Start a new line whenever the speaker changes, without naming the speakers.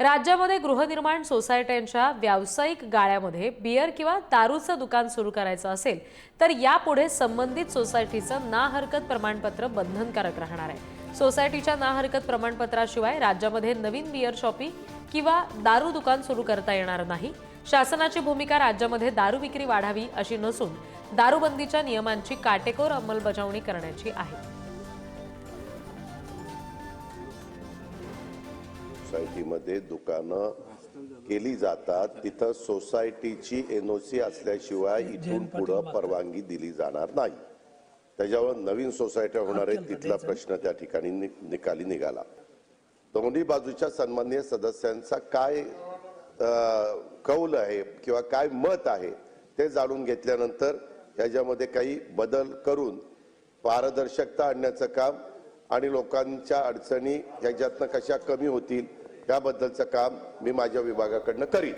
राज्यामध्ये गृहनिर्माण सोसायट्यांच्या व्यावसायिक गाळ्यामध्ये बियर किंवा दारूचं दुकान सुरू करायचं असेल तर यापुढे संबंधित सोसायटीचं ना हरकत प्रमाणपत्र बंधनकारक राहणार आहे. सोसायटीच्या ना हरकत प्रमाणपत्राशिवाय राज्यामध्ये नवीन बियर शॉपी किंवा दारू दुकान सुरू करता येणार नाही. शासनाची भूमिका राज्यामध्ये दारू विक्री वाढावी अशी नसून दारूबंदीच्या नियमांची काटेकोर अंमलबजावणी करण्याची आहे.
सोसायटीमध्ये दुकानं केली जातात. तिथं सोसायटीची एनओसी असल्याशिवाय इथून पुढं परवानगी दिली जाणार नाही. त्याच्यावर नवीन सोसायट्या होणार आहेत. तिथला प्रश्न त्या ठिकाणी निकाली निघाला. दोन्ही बाजूच्या सन्माननीय सदस्यांचा काय कौल आहे किंवा काय मत आहे ते जाणून घेतल्यानंतर याच्यामध्ये काही बदल करून पारदर्शकता आणण्याचं काम आणि लोकांच्या अडचणी ह्याच्यातनं कशा कमी होतील याबद्दलचं काम मी माझ्या विभागाकडनं करीन.